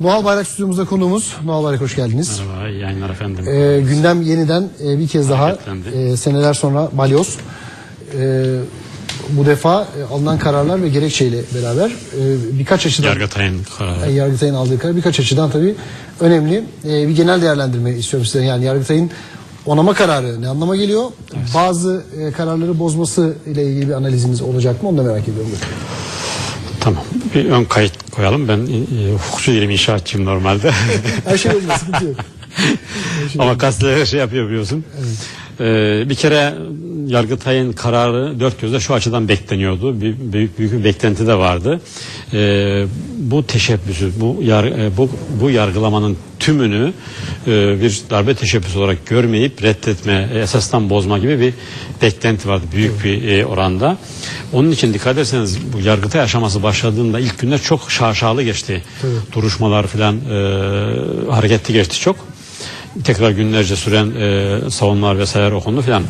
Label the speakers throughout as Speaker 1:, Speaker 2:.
Speaker 1: Noel Bayrak stüdyomuzda konuğumuz. Noel Bayrak hoş geldiniz.
Speaker 2: Merhaba, iyi yayınlar efendim.
Speaker 1: Ee, gündem yeniden e, bir kez daha e, seneler sonra balyoz. E, bu defa e, alınan kararlar ve gerekçeyle beraber e, birkaç açıdan
Speaker 2: Yargıtay'ın kararı.
Speaker 1: e, Yargıtay'ın aldığı karar birkaç açıdan tabii önemli. E, bir genel değerlendirme istiyorum size. Yani Yargıtay'ın onama kararı ne anlama geliyor? Bazı e, kararları bozması ile ilgili bir analizimiz olacak mı? Onu da merak ediyorum.
Speaker 2: Tamam. Bir ön kayıt koyalım. Ben e, hukukçu değilim, inşaatçıyım normalde.
Speaker 1: Her şey sıkıntı yok.
Speaker 2: Ama gazeteler şey yapıyor biliyorsun. Ee, bir kere Yargıtay'ın kararı dört gözle şu açıdan bekleniyordu. Bir, büyük, büyük bir beklenti de vardı. Ee, bu teşebbüsü, bu, yar, e, bu, bu yargılamanın tümünü e, bir darbe teşebbüsü olarak görmeyip reddetme, e, esastan bozma gibi bir beklenti vardı büyük bir e, oranda. Onun için dikkat ederseniz bu Yargıtay aşaması başladığında ilk günler çok şaşalı geçti. Duruşmalar filan e, hareketli geçti çok tekrar günlerce süren e, savunmalar vesaire okundu filan.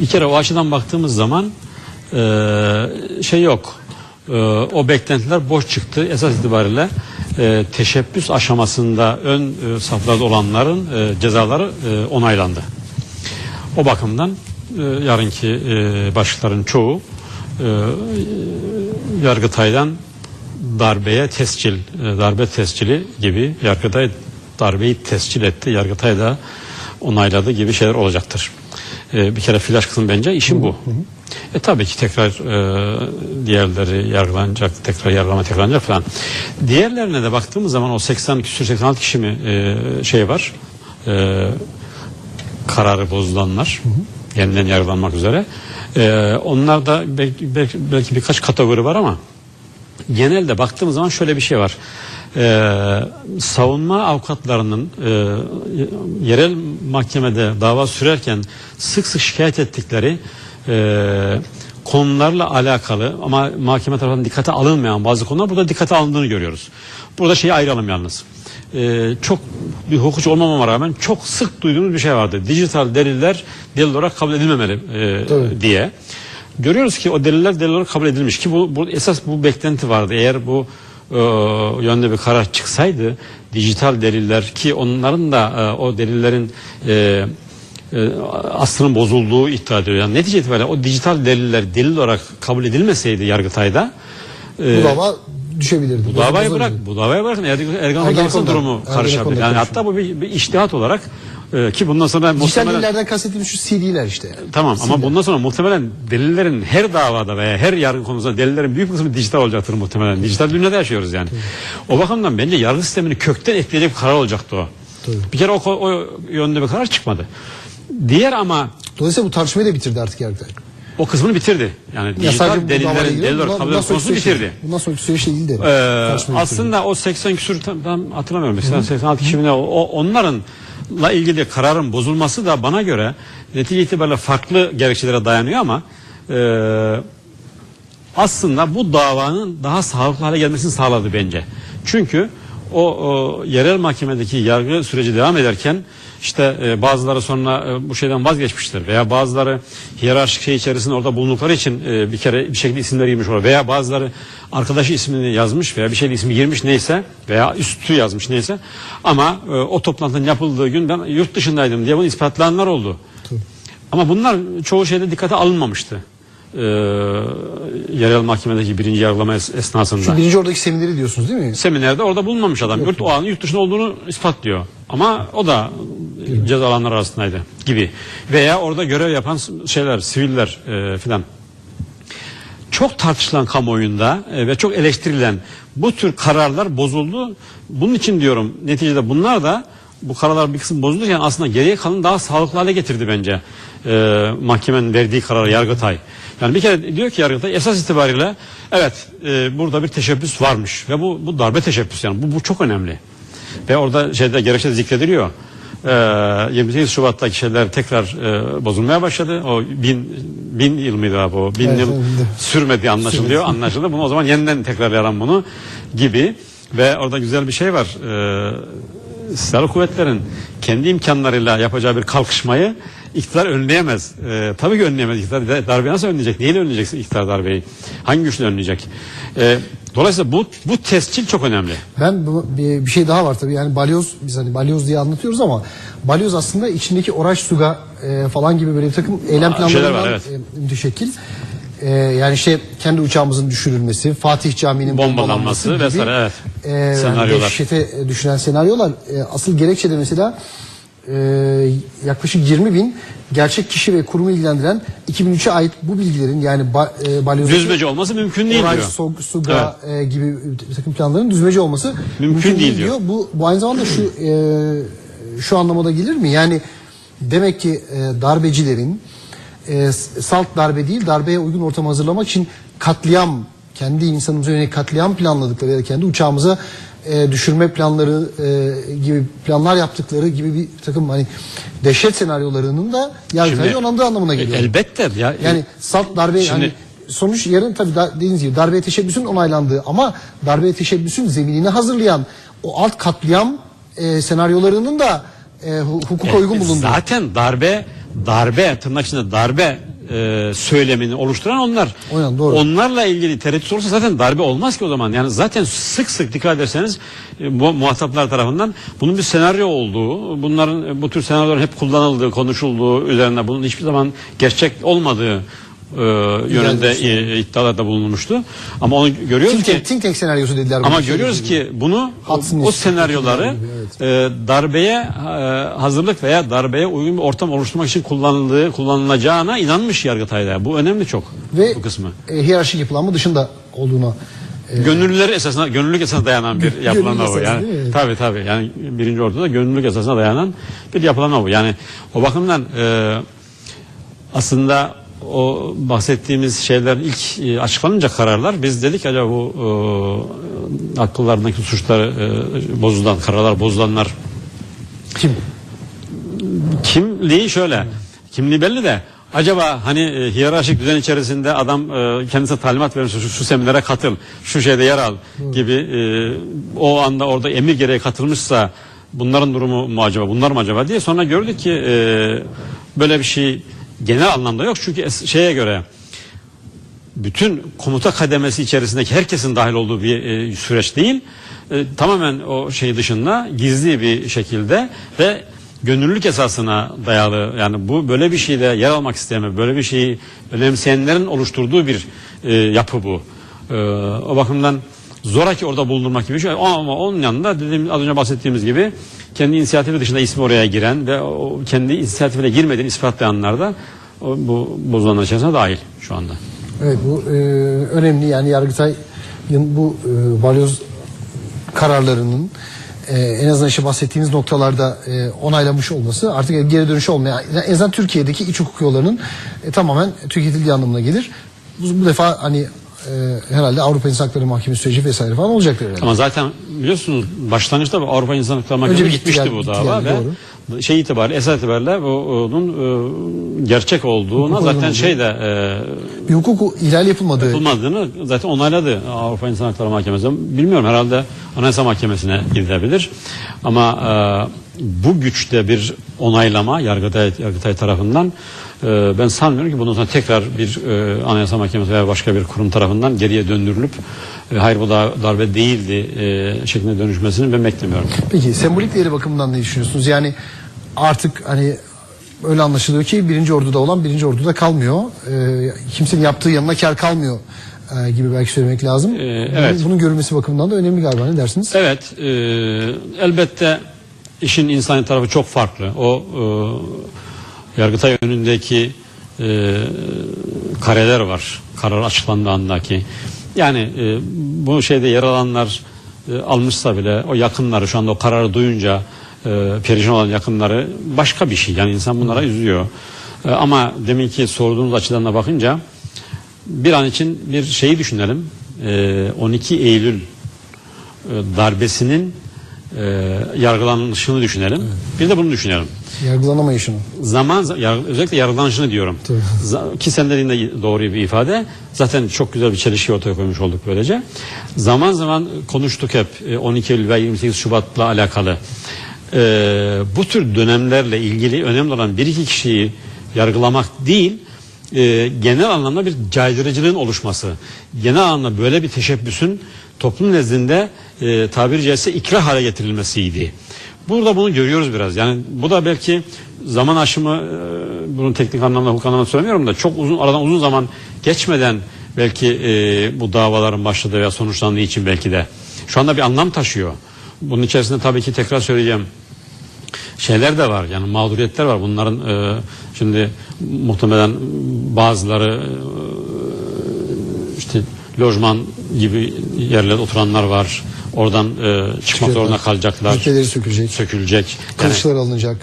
Speaker 2: Bir kere o açıdan baktığımız zaman e, şey yok. E, o beklentiler boş çıktı. Esas itibariyle e, teşebbüs aşamasında ön e, saflarda olanların e, cezaları e, onaylandı. O bakımdan e, yarınki e, başlıkların çoğu e, Yargıtay'dan darbeye tescil, e, darbe tescili gibi Yargıtay darbeyi tescil etti. Yargıtay da onayladı gibi şeyler olacaktır. E, bir kere flash kısmı bence işin bu. E tabii ki tekrar e, diğerleri yargılanacak, tekrar yargılama tekrarlanacak falan. Diğerlerine de baktığımız zaman o 80 küsur 86 kişi mi e, şey var. E, kararı bozulanlar yeniden yargılanmak üzere. E, onlar da belki, belki, belki birkaç kategori var ama genelde baktığımız zaman şöyle bir şey var. Ee, savunma avukatlarının e, yerel mahkemede dava sürerken sık sık şikayet ettikleri e, konularla alakalı ama mahkeme tarafından dikkate alınmayan bazı konular burada dikkate alındığını görüyoruz. Burada şeyi ayıralım yalnız. Ee, çok bir hukukçu olmamama rağmen çok sık duyduğumuz bir şey vardı. Dijital deliller delil olarak kabul edilmemeli e,
Speaker 1: Tabii.
Speaker 2: diye. Görüyoruz ki o deliller delil olarak kabul edilmiş ki bu, bu esas bu beklenti vardı. Eğer bu e, yönde bir karar çıksaydı dijital deliller ki onların da e, o delillerin e, e, aslının bozulduğu iddia ediyor. Yani netice itibariyle o dijital deliller delil olarak kabul edilmeseydi Yargıtay'da e,
Speaker 1: Bu dava düşebilirdi.
Speaker 2: bu davayı bırak, bu davayı bırakın Erdoğan
Speaker 1: Ergenekon
Speaker 2: Hoca'nın durumu karışabilir. Yani hatta bu bir, bir iştihat olarak e, ki bundan sonra
Speaker 1: Dijital
Speaker 2: muhtemelen
Speaker 1: delillerden kastettiğimiz şu CD'ler işte.
Speaker 2: Tamam ama
Speaker 1: CD'ler.
Speaker 2: bundan sonra muhtemelen delillerin her davada veya her yargı konusunda delillerin büyük kısmı dijital olacaktır muhtemelen. Dijital dünyada yaşıyoruz yani. O bakımdan bence yargı sistemini kökten etkileyecek bir karar olacaktı o.
Speaker 1: Tabii.
Speaker 2: Bir kere o, o yönde bir karar çıkmadı. Diğer ama
Speaker 1: Dolayısıyla bu tartışmayı da bitirdi artık Yargıtay.
Speaker 2: o kısmını bitirdi. Yani
Speaker 1: Ya
Speaker 2: dijital delillerin deliller
Speaker 1: bundan-
Speaker 2: kabul konusunu bitirdi.
Speaker 1: Bundan sonraki süreçle ilgili de.
Speaker 2: Ee,
Speaker 1: tartışmayı bitirdi.
Speaker 2: aslında o 80 küsur tam, tam hatırlamıyorum. 80, 86 kişi o, o- onlarınla ilgili kararın bozulması da bana göre netice itibariyle farklı gerekçelere dayanıyor ama e, aslında bu davanın daha sağlıklı hale gelmesini sağladı bence. Çünkü o, o yerel mahkemedeki yargı süreci devam ederken işte e, bazıları sonra e, bu şeyden vazgeçmiştir veya bazıları hiyerarşik şey içerisinde orada bulundukları için e, bir kere bir şekilde isimleri girmiş olur veya bazıları arkadaşı ismini yazmış veya bir şeyde ismi girmiş neyse veya üstü yazmış neyse ama e, o toplantının yapıldığı gün ben yurt dışındaydım diye bunu ispatlayanlar oldu. Ama bunlar çoğu şeyde dikkate alınmamıştı. Ee, yerel mahkemedeki birinci yargılama es- esnasında.
Speaker 1: Şu birinci oradaki semineri diyorsunuz değil mi?
Speaker 2: Seminerde orada bulunmamış adam. Yurt, o an yurt dışında olduğunu ispatlıyor. Ama o da cezalanlar arasındaydı gibi. Veya orada görev yapan şeyler, siviller e, filan. Çok tartışılan kamuoyunda e, ve çok eleştirilen bu tür kararlar bozuldu. Bunun için diyorum neticede bunlar da bu kararlar bir kısım bozulurken aslında geriye kalan daha sağlıklı hale getirdi bence e, mahkemenin verdiği kararı Yargıtay. Yani bir kere diyor ki Yargıtay esas itibariyle evet e, burada bir teşebbüs varmış ve bu, bu darbe teşebbüs yani bu, bu çok önemli. Ve orada şeyde gerekçe zikrediliyor. Ee, 28 Şubat'taki şeyler tekrar e, bozulmaya başladı. O bin, bin yıl mıydı abi o? Bin
Speaker 1: Evet,
Speaker 2: yıl sürmedi anlaşılıyor. Anlaşıldı. Bunu o zaman yeniden tekrarlayalım bunu gibi. Ve orada güzel bir şey var. Ee, silahlı kuvvetlerin kendi imkanlarıyla yapacağı bir kalkışmayı iktidar önleyemez. E, tabii ki önleyemez iktidar. Darbeyi nasıl önleyecek? Neyle önleyeceksin iktidar darbeyi? Hangi güçle önleyecek? E, dolayısıyla bu bu tescil çok önemli.
Speaker 1: Ben bu, bir, bir şey daha var tabii yani balyoz biz hani balyoz diye anlatıyoruz ama balyoz aslında içindeki oraş suga e, falan gibi böyle bir takım eylem
Speaker 2: Aa,
Speaker 1: planlarından
Speaker 2: var, evet.
Speaker 1: e, müteşekkil. E, yani işte kendi uçağımızın düşürülmesi, Fatih Camii'nin
Speaker 2: Bombalanması
Speaker 1: gibi,
Speaker 2: vesaire, evet.
Speaker 1: e,
Speaker 2: Senaryolar.
Speaker 1: Dehşete düşüren senaryolar. E, asıl gerekçe de mesela e, yaklaşık 20 bin gerçek kişi ve kurumu ilgilendiren 2003'e ait bu bilgilerin yani ba, e, balyozdaki
Speaker 2: Düzmece olması mümkün değil diyor.
Speaker 1: Sog- Suga e, gibi bir takım planların düzmece olması
Speaker 2: Mümkün değil diyor.
Speaker 1: Bu, bu aynı zamanda şu e, şu anlamada gelir mi? Yani demek ki e, darbecilerin e, salt darbe değil darbeye uygun ortam hazırlamak için katliam kendi insanımıza yönelik katliam planladıkları ya da kendi uçağımıza e, düşürme planları e, gibi planlar yaptıkları gibi bir takım hani dehşet senaryolarının da yargıtayı
Speaker 2: Şimdi-
Speaker 1: onandığı anlamına
Speaker 2: E,
Speaker 1: geliyor.
Speaker 2: elbette ya.
Speaker 1: Yani salt darbe
Speaker 2: Şimdi-
Speaker 1: hani sonuç yarın tabii da, dediğiniz gibi darbeye teşebbüsün onaylandığı ama darbeye teşebbüsün zeminini hazırlayan o alt katliam e, senaryolarının da e, hu- hukuka uygun bulunduğu.
Speaker 2: Zaten darbe darbe tırnak içinde darbe e, söylemini oluşturan onlar.
Speaker 1: Aynen, doğru.
Speaker 2: Onlarla ilgili tereddüt olursa zaten darbe olmaz ki o zaman. Yani zaten sık sık dikkat ederseniz e, bu muhataplar tarafından bunun bir senaryo olduğu, bunların bu tür senaryoların hep kullanıldığı, konuşulduğu üzerine bunun hiçbir zaman gerçek olmadığı e, yönünde e, iddialarda bulunmuştu. Ama onu görüyoruz
Speaker 1: think,
Speaker 2: ki
Speaker 1: think tank senaryosu dediler.
Speaker 2: ama
Speaker 1: bunu.
Speaker 2: Görüyoruz ki bunu o,
Speaker 1: Hudson
Speaker 2: o
Speaker 1: Institute'daki
Speaker 2: senaryoları
Speaker 1: evet.
Speaker 2: e, darbeye e, hazırlık veya darbeye uygun bir ortam oluşturmak için kullanıldığı kullanılacağına inanmış Yargıtay'da. Bu önemli çok
Speaker 1: ve
Speaker 2: bu kısmı.
Speaker 1: e, hiyerarşik yapılanma dışında olduğuna e,
Speaker 2: Gönüllüleri esasına gönüllülük esasına dayanan bir yapılanma bu. Yani tabii tabii. Yani birinci ortada gönüllülük esasına dayanan bir yapılanma bu. Yani o bakımdan e, aslında o bahsettiğimiz şeyler ilk e, açıklanınca kararlar biz dedik acaba bu e, akıllarındaki suçları e, bozulan kararlar bozulanlar
Speaker 1: kim?
Speaker 2: kimliği şöyle kimliği belli de acaba hani e, hiyerarşik düzen içerisinde adam e, kendisine talimat vermiş şu, şu seminere katıl şu şeyde yer al gibi e, o anda orada emir gereği katılmışsa bunların durumu mu acaba bunlar mı acaba diye sonra gördük ki e, böyle bir şey genel anlamda yok çünkü şeye göre bütün komuta kademesi içerisindeki herkesin dahil olduğu bir e, süreç değil. E, tamamen o şey dışında gizli bir şekilde ve gönüllülük esasına dayalı yani bu böyle bir şeyde yer almak isteyen böyle bir şeyi önemseyenlerin oluşturduğu bir e, yapı bu. E, o bakımdan zoraki orada bulundurmak gibi bir şey ama onun yanında dediğim az önce bahsettiğimiz gibi kendi inisiyatifi dışında ismi oraya giren ve o kendi inisiyatifine girmediğini ispatlayanlar da bu bozulanlar içerisine dahil şu anda.
Speaker 1: Evet bu e, önemli yani Yargıtay'ın bu e, balyoz kararlarının e, en azından işte bahsettiğiniz noktalarda e, onaylamış olması artık geri dönüşü olmayan en azından Türkiye'deki iç hukuk yollarının e, tamamen tüketildiği anlamına gelir. Bu, bu defa hani e, herhalde Avrupa İnsan Hakları Mahkemesi süreci vesaire falan olacaktır herhalde.
Speaker 2: Ama zaten biliyorsunuz başlangıçta Avrupa İnsan Hakları Mahkemesi
Speaker 1: bir gitti
Speaker 2: gitmişti
Speaker 1: geldi,
Speaker 2: bu dava
Speaker 1: geldi,
Speaker 2: ve şey itibariyle esas itibariyle bu- onun e, gerçek olduğuna
Speaker 1: Hukuk
Speaker 2: zaten şey de e,
Speaker 1: Bir hukuk ihlal yapılmadığı
Speaker 2: yapılmadığını zaten onayladı Avrupa İnsan Hakları Mahkemesi. Bilmiyorum herhalde Anayasa Mahkemesi'ne gidilebilir. Ama e, bu güçte bir onaylama Yargıtay, Yargıtay tarafından e, ben sanmıyorum ki bundan sonra tekrar bir e, Anayasa Mahkemesi veya başka bir kurum tarafından geriye döndürülüp e, hayır bu da darbe değildi e, şeklinde dönüşmesini ben beklemiyorum.
Speaker 1: Peki sembolik değeri bakımından ne düşünüyorsunuz? Yani artık hani öyle anlaşılıyor ki birinci orduda olan birinci orduda kalmıyor. Ee, kimsenin yaptığı yanına kar kalmıyor e, gibi belki söylemek lazım.
Speaker 2: Ee,
Speaker 1: Bunun-
Speaker 2: evet.
Speaker 1: Bunun görülmesi bakımından da önemli galiba ne dersiniz?
Speaker 2: Evet, e, elbette işin insani tarafı çok farklı. O e, Yargıtay önündeki e, kareler var. Karar açıklandığı andaki. Yani e, bu şeyde yer alanlar e, almışsa bile o yakınları şu anda o kararı duyunca e, perişan olan yakınları başka bir şey. Yani insan bunlara üzüyor. E, ama deminki sorduğunuz açıdan da bakınca bir an için bir şeyi düşünelim. E, 12 Eylül e, darbesinin e, yargılanışını düşünelim. Bir de bunu düşünelim.
Speaker 1: Yargılanamayışını.
Speaker 2: Zaman yar- özellikle yargılanışını diyorum.
Speaker 1: Tabii.
Speaker 2: Ki sen dediğin de doğru bir ifade. Zaten çok güzel bir çelişki ortaya koymuş olduk böylece. Zaman zaman konuştuk hep e, 12 Eylül ve 28 Şubat'la alakalı. e, bu tür dönemlerle ilgili önemli olan bir iki kişiyi yargılamak değil, e, genel anlamda bir caydırıcılığın oluşması, genel anlamda böyle bir teşebbüsün toplum nezdinde e, tabiri caizse ikrah hale getirilmesiydi. Burada bunu görüyoruz biraz. Yani bu da belki zaman aşımı, e, bunu teknik anlamda, hukuk anlamda söylemiyorum da çok uzun aradan uzun zaman geçmeden belki e, bu davaların başladığı veya sonuçlandığı için belki de şu anda bir anlam taşıyor. Bunun içerisinde tabii ki tekrar söyleyeceğim şeyler de var yani mağduriyetler var bunların e, şimdi muhtemelen bazıları e, işte lojman gibi yerlerde oturanlar var oradan e, çıkmak zorunda kalacaklar
Speaker 1: Rütbeleri sökülecek.
Speaker 2: sökülecek yani,
Speaker 1: Kılıçlar alınacak.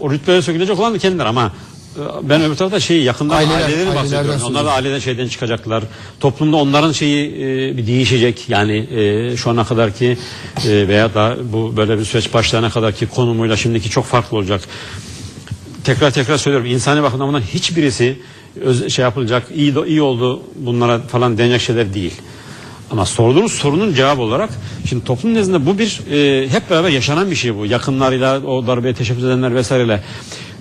Speaker 2: o rütbeleri sökülecek olan da kendileri ama e, ben öbür tarafta şeyi yakından
Speaker 1: Aileler-
Speaker 2: aileleri bahsediyorum. Onlar da aileden şeyden çıkacaklar. Toplumda onların şeyi e, bir değişecek. Yani e, şu ana kadarki e, veya da bu böyle bir süreç başlayana kadarki konumuyla şimdiki çok farklı olacak. Tekrar tekrar söylüyorum. insani bakımdan bundan hiçbirisi öz, şey yapılacak iyi iyi oldu bunlara falan denecek şeyler değil. Ama sorduğunuz sorunun cevabı olarak şimdi toplum nezdinde bu bir e, hep beraber yaşanan bir şey bu. Yakınlarıyla o darbeye teşebbüs edenler vesaireyle.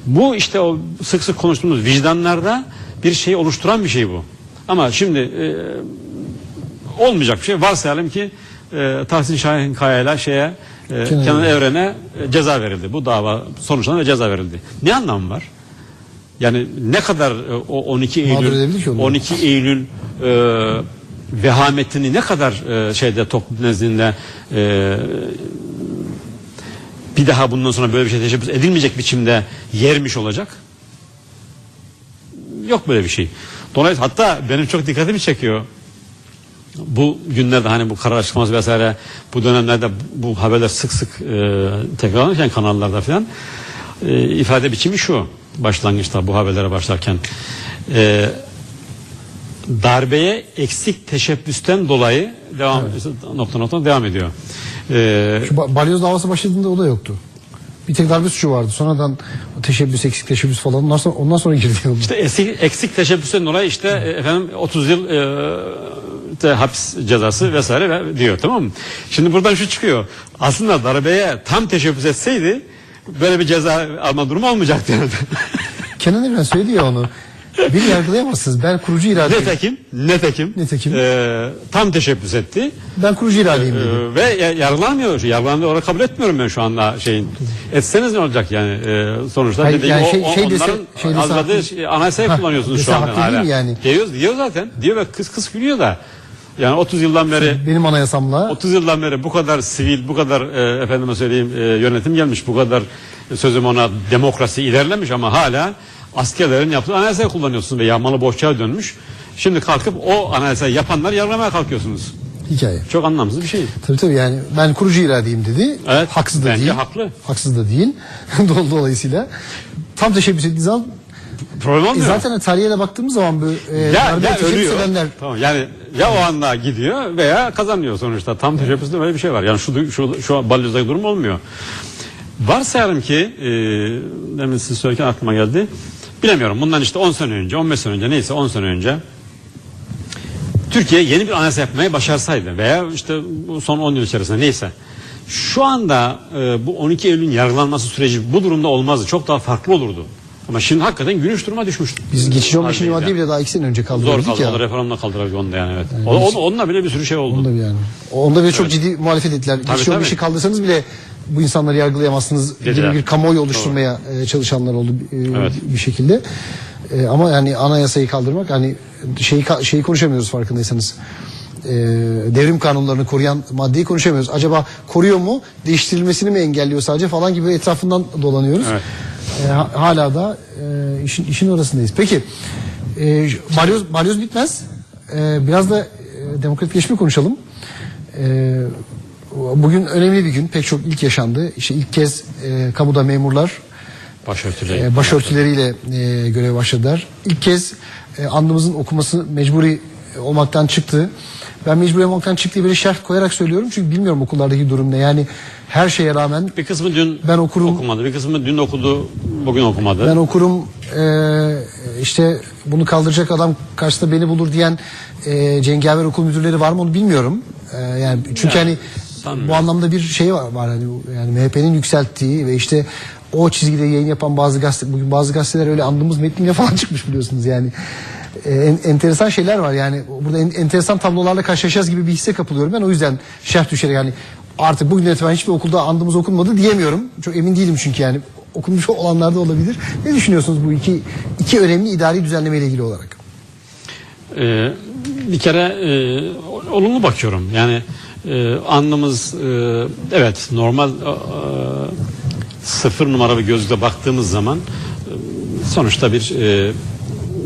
Speaker 2: Bu işte o sık sık konuştuğumuz vicdanlarda bir şey oluşturan bir şey bu. Ama şimdi e, olmayacak bir şey. Varsayalım ki e, Tahsin Şahin Kaya'yla şeye e,
Speaker 1: Kenan
Speaker 2: Kenan Evren'e e, ceza verildi. Bu dava sonuçlandı ve ceza verildi. Ne anlamı var? Yani ne kadar e, o 12
Speaker 1: Mağdur
Speaker 2: Eylül
Speaker 1: edebilir ki onu?
Speaker 2: 12 Eylül e, vehametini ne kadar e, şeyde toplum nezdinde e, bir daha bundan sonra böyle bir şey teşebbüs edilmeyecek biçimde yermiş olacak. Yok böyle bir şey. Dolayısıyla hatta benim çok dikkatimi çekiyor. Bu günlerde hani bu karar açıklaması vesaire bu dönemlerde bu haberler sık sık e, tekrarlanırken kanallarda falan e, ifade biçimi şu başlangıçta bu haberlere başlarken e, darbeye eksik teşebbüsten dolayı devam nokta nokta devam ediyor. E,
Speaker 1: Şu ba- balyoz davası başladığında o da yoktu. Bir tek darbe suçu vardı. Sonradan teşebbüs, eksik teşebbüs falan ondan sonra, ondan sonra girdi.
Speaker 2: İşte eksik, eksik teşebbüsten dolayı işte e, efendim 30 yıl e, işte hapis cezası vesaire ve diyor tamam mı? Şimdi buradan şu çıkıyor. Aslında darbeye tam teşebbüs etseydi böyle bir ceza alma durumu olmayacaktı.
Speaker 1: Kenan Evren söyledi ya onu. Beni yargılayamazsınız. Ben kurucu iradeyim.
Speaker 2: Netekim, netekim,
Speaker 1: Netekim.
Speaker 2: e, tam teşebbüs etti.
Speaker 1: Ben kurucu iradeyim
Speaker 2: E, ve ya- yargılanmıyor. Yargılandığı olarak kabul etmiyorum ben şu anda şeyin. Etseniz ne olacak yani e, sonuçta
Speaker 1: Hayır,
Speaker 2: dediğim
Speaker 1: yani şey-
Speaker 2: o-
Speaker 1: şey dese- şey dese
Speaker 2: hazırladığı
Speaker 1: haklı.
Speaker 2: şey- anayasayı
Speaker 1: Ha,
Speaker 2: kullanıyorsunuz şu anda hala.
Speaker 1: yani?
Speaker 2: Diyor, diyor zaten. Diyor ve kıs kıs gülüyor da. Yani 30 yıldan beri
Speaker 1: Benim anayasamla
Speaker 2: 30 yıldan beri bu kadar sivil, bu kadar e, efendime söyleyeyim e, yönetim gelmiş, bu kadar sözüm ona demokrasi ilerlemiş ama hala askerlerin yaptığı anayasayı kullanıyorsunuz ve yağmalı bohçaya dönmüş. Şimdi kalkıp o anayasayı yapanlar yargılamaya kalkıyorsunuz.
Speaker 1: hikaye.
Speaker 2: Çok anlamsız bir şey.
Speaker 1: Tabii tabii yani ben kurucu iradeyim dedi.
Speaker 2: Evet,
Speaker 1: Haksız da
Speaker 2: bence
Speaker 1: değil.
Speaker 2: haklı.
Speaker 1: Haksız da değil. Dol- Dolayısıyla tam teşebbüs ettiği zaman
Speaker 2: Problem
Speaker 1: e,
Speaker 2: olmuyor.
Speaker 1: zaten tarihe de baktığımız zaman bu e,
Speaker 2: ya, ya ölüyor.
Speaker 1: edenler
Speaker 2: Tamam, yani ya o anda gidiyor veya kazanıyor sonuçta. Tam teşebbüsünde böyle bir şey var. Yani şu şu şu balyozdaki durum olmuyor. Varsayalım ki e, demin siz söylerken aklıma geldi. Bilemiyorum bundan işte 10 sene önce 15 sene önce neyse 10 sene önce Türkiye yeni bir anayasa yapmayı başarsaydı veya işte son 10 yıl içerisinde neyse şu anda e, bu 12 Eylül'ün yargılanması süreci bu durumda olmazdı. Çok daha farklı olurdu. Ama şimdi hakikaten gülünç duruma düşmüştü.
Speaker 1: biz geçici 15.
Speaker 2: Haldeyiz
Speaker 1: maddeyi
Speaker 2: yani.
Speaker 1: bile daha iki sene önce
Speaker 2: Zor
Speaker 1: kaldırdık
Speaker 2: kaldı.
Speaker 1: ya.
Speaker 2: Onu referandumla kaldırabildik onu da yani evet. O, onu, onunla bile bir sürü şey oldu.
Speaker 1: Onda bir yani. Onda bile çok ciddi muhalefet ettiler. Geçici
Speaker 2: tabii.
Speaker 1: 15'i kaldırsanız bile bu insanları yargılayamazsınız
Speaker 2: Dediler.
Speaker 1: gibi bir kamuoyu oluşturmaya e, çalışanlar oldu e,
Speaker 2: Evet.
Speaker 1: bir şekilde. E, ama yani anayasayı kaldırmak hani şeyi ka- şeyi konuşamıyoruz farkındaysanız. E, devrim kanunlarını koruyan maddeyi konuşamıyoruz. Acaba koruyor mu? Değiştirilmesini mi engelliyor sadece falan gibi etrafından dolanıyoruz.
Speaker 2: Evet.
Speaker 1: E, ha- hala da e, işin işin orasındayız. Peki e, balyoz balyoz bitmez. E, biraz da e, demokratikleşme konuşalım. E, bugün önemli bir gün. Pek çok ilk yaşandı. İşte ilk kez e, kamuda memurlar
Speaker 2: Başörtüleri.
Speaker 1: e, başörtüleriyle e, göreve başladılar. İlk kez e, andımızın okuması mecburi olmaktan çıktı. Ben mecburi olmaktan çıktığı bir şerh koyarak söylüyorum. Çünkü bilmiyorum okullardaki durum ne. Yani her şeye rağmen
Speaker 2: Bir kısmı dün
Speaker 1: Ben okurum.
Speaker 2: okumadı. Bir kısmı dün okudu, bugün okumadı.
Speaker 1: Ben okurum e, işte bunu kaldıracak adam karşısında beni bulur diyen e, cengaver okul müdürleri var mı onu bilmiyorum. E, yani çünkü hani
Speaker 2: Sanmıyorum.
Speaker 1: bu anlamda bir şey var, var hani yani MHP'nin yükselttiği ve işte o çizgide yayın yapan bazı gazete bugün bazı gazeteler öyle andığımız metniyle falan çıkmış biliyorsunuz yani. Ee, en- enteresan şeyler var yani burada en- enteresan tablolarla karşılaşacağız gibi bir hisse kapılıyorum ben o yüzden şerh düşerek yani artık bugün itibaren hiçbir okulda andımız okunmadı diyemiyorum. Çok emin değilim çünkü yani okunmuş olanlar da olabilir. Ne düşünüyorsunuz bu iki iki önemli idari düzenleme ile ilgili olarak?
Speaker 2: Ee, bir kere e, olumlu bakıyorum. Yani e, andımız e, evet normal e, sıfır numara bir gözle baktığımız zaman e, sonuçta bir e,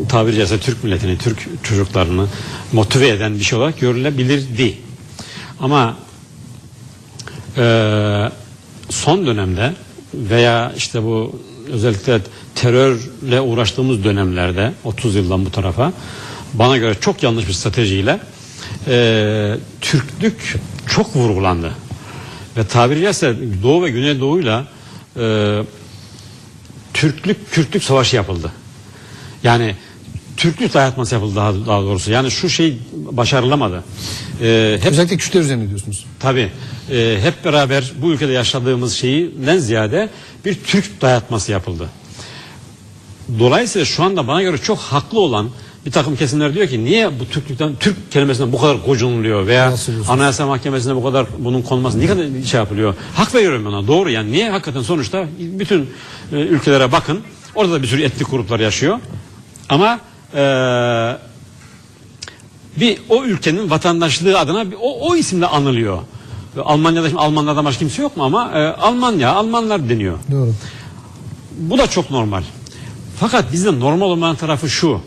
Speaker 2: tabiri caizse Türk milletini, Türk çocuklarını motive eden bir şey olarak görülebilirdi. Ama e, son dönemde veya işte bu özellikle terörle uğraştığımız dönemlerde 30 yıldan bu tarafa bana göre çok yanlış bir stratejiyle e, Türklük çok vurgulandı. Ve tabiri caizse Doğu ve Güneydoğu'yla e, Türklük Kürtlük savaşı yapıldı. Yani Türklük dayatması yapıldı daha, daha doğrusu. Yani şu şey başarılamadı. E, hep
Speaker 1: Özellikle Kürtler üzerine diyorsunuz.
Speaker 2: Tabii. e, hep beraber bu ülkede yaşadığımız şeyden ziyade bir Türk dayatması yapıldı. Dolayısıyla şu anda bana göre çok haklı olan bir takım kesimler diyor ki niye bu Türklükten Türk kelimesinden bu kadar gocunuluyor veya? Anayasa Mahkemesi'nde bu kadar bunun konulması ne kadar şey yapılıyor? Hak veriyorum ona doğru yani niye hakikaten sonuçta bütün e, ülkelere bakın orada da bir sürü etnik gruplar yaşıyor ama e, bir o ülkenin vatandaşlığı adına bir, o, o isimle anılıyor. Almanya'da şimdi Almanlardan başka kimse yok mu ama e, Almanya, Almanlar deniyor.
Speaker 1: Doğru.
Speaker 2: Bu da çok normal. Fakat bizde normal olmayan tarafı şu.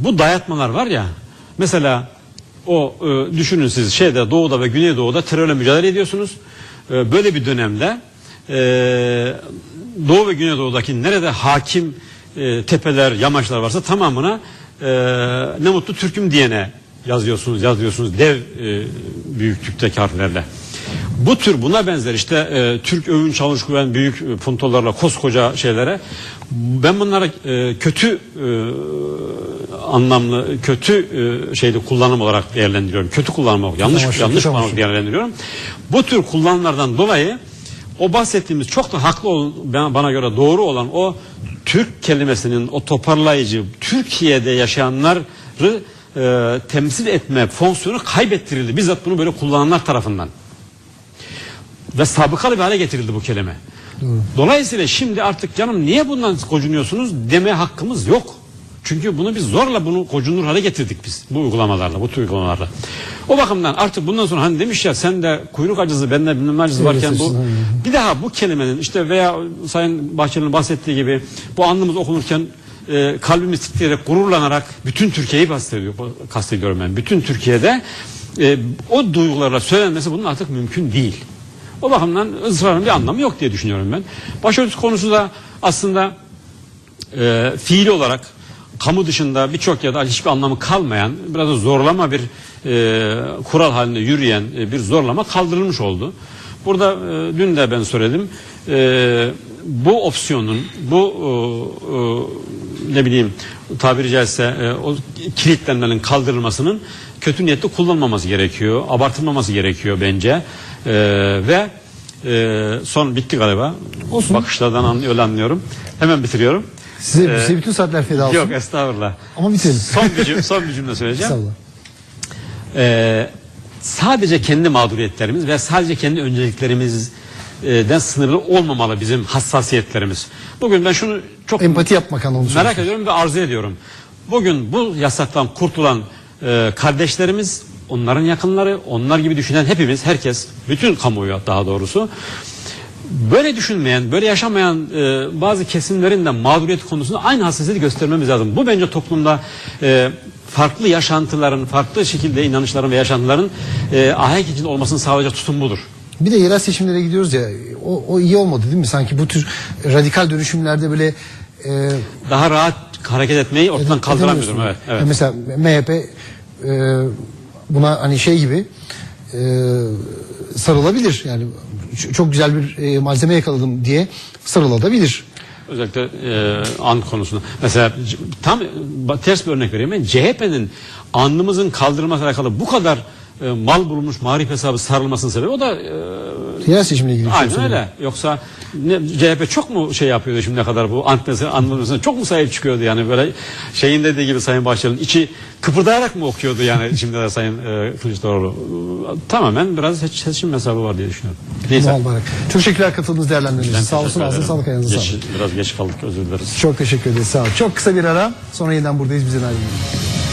Speaker 2: Bu dayatmalar var ya. Mesela o e, düşünün siz şeyde doğuda ve güneydoğuda terörle mücadele ediyorsunuz. E, böyle bir dönemde e, doğu ve güneydoğudaki nerede hakim e, tepeler, yamaçlar varsa tamamına e, ne mutlu Türk'üm diyene yazıyorsunuz, yazıyorsunuz dev e, büyüklükteki harflerle. Bu tür buna benzer işte e, Türk övün çalış güven büyük e, puntolarla koskoca şeylere ben bunlara e, kötü e, anlamlı kötü e, şeyde kullanım olarak değerlendiriyorum. Kötü kullanım olarak yanlış
Speaker 1: Amaçlı,
Speaker 2: yanlış
Speaker 1: kötü
Speaker 2: kullanım değerlendiriyorum. Bu tür kullanımlardan dolayı o bahsettiğimiz çok da haklı olan, bana göre doğru olan o Türk kelimesinin o toparlayıcı Türkiye'de yaşayanları e, temsil etme fonksiyonu kaybettirildi. Bizzat bunu böyle kullananlar tarafından ve sabıkalı bir hale getirildi bu kelime. Dolayısıyla şimdi artık canım niye bundan kocunuyorsunuz deme hakkımız yok. Çünkü bunu biz zorla bunu kocunur hale getirdik biz bu uygulamalarla, bu tür uygulamalarla. O bakımdan artık bundan sonra hani demiş ya sen de kuyruk acısı bende bilmem acısı varken bu
Speaker 1: aynen.
Speaker 2: bir daha bu kelimenin işte veya Sayın Bahçeli'nin bahsettiği gibi bu anımız okunurken e, kalbimiz titreyerek gururlanarak bütün Türkiye'yi kastediyor, kastediyorum ben. Bütün Türkiye'de e, o duygularla söylenmesi bunun artık mümkün değil. O bakımdan ısrarın bir anlamı yok diye düşünüyorum ben. Başörtüsü konusu da aslında e, fiili olarak kamu dışında birçok ya da hiçbir anlamı kalmayan biraz da zorlama bir e, kural halinde yürüyen e, bir zorlama kaldırılmış oldu. Burada e, dün de ben söyledim e, bu opsiyonun bu e, e, ne bileyim tabiri caizse e, o kilitlenmenin kaldırılmasının kötü niyetli kullanılmaması gerekiyor abartılmaması gerekiyor bence E, ve e, son bitti galiba
Speaker 1: Olsun.
Speaker 2: bakışlardan anlıyor, öyle anlıyorum hemen bitiriyorum.
Speaker 1: Size,
Speaker 2: Ee,
Speaker 1: size bütün saatler feda olsun.
Speaker 2: Yok estağfurullah.
Speaker 1: Ama bitirelim.
Speaker 2: Son bir, cüm- son bir cümle söyleyeceğim.
Speaker 1: Estağfurullah.
Speaker 2: Ee, sadece kendi mağduriyetlerimiz ve sadece kendi önceliklerimizden sınırlı olmamalı bizim hassasiyetlerimiz. Bugün ben şunu çok
Speaker 1: Empati yapmak anlamında
Speaker 2: merak ediyorum ve arzu ediyorum. Bugün bu yasaktan kurtulan e, kardeşlerimiz, onların yakınları, onlar gibi düşünen hepimiz, herkes, bütün kamuoyu daha doğrusu böyle düşünmeyen, böyle yaşamayan e, bazı kesimlerin de mağduriyet konusunda aynı hassasiyeti göstermemiz lazım. Bu bence toplumda e, farklı yaşantıların, farklı şekilde inanışların ve yaşantıların e, ahenk içinde olmasını sağlayacak tutum budur.
Speaker 1: Bir de yerel seçimlere gidiyoruz ya o, o iyi olmadı değil mi? Sanki bu tür radikal dönüşümlerde böyle e,
Speaker 2: Daha rahat hareket etmeyi ortadan kaldıramıyorum.
Speaker 1: edemiyorsun.
Speaker 2: Evet, evet.
Speaker 1: Mesela MHP e, buna hani şey gibi e, sarılabilir. Yani çok güzel bir e, malzeme yakaladım diye sarılabilir.
Speaker 2: Özellikle e, an konusunda. Mesela tam ters bir örnek vereyim. CHP'nin andımızın kaldırılması alakalı bu kadar e, mal bulunmuş marif hesabı sarılmasının sebebi o da e,
Speaker 1: Yerel seçimle ilgili şey
Speaker 2: Aynen
Speaker 1: söyleyeyim.
Speaker 2: öyle. Yoksa ne, CHP çok mu şey yapıyordu şimdiye kadar bu antnesine, anlamısına çok mu sahip çıkıyordu yani böyle şeyin dediği gibi Sayın Bahçeli'nin içi kıpırdayarak mı okuyordu yani şimdi de Sayın e, Kılıçdaroğlu? Tamamen biraz seç- seçim hesabı var diye düşünüyorum. Neyse.
Speaker 1: Muhal Barak. Çok teşekkürler katıldığınız değerlendirmeniz için. Sağ olsun
Speaker 2: ederim.
Speaker 1: sağlık ayağınıza
Speaker 2: Geç-
Speaker 1: sağlık.
Speaker 2: Biraz geç kaldık özür dileriz.
Speaker 1: Çok teşekkür ederiz sağ olun. Çok kısa bir ara sonra yeniden buradayız bizden ayrılmayın.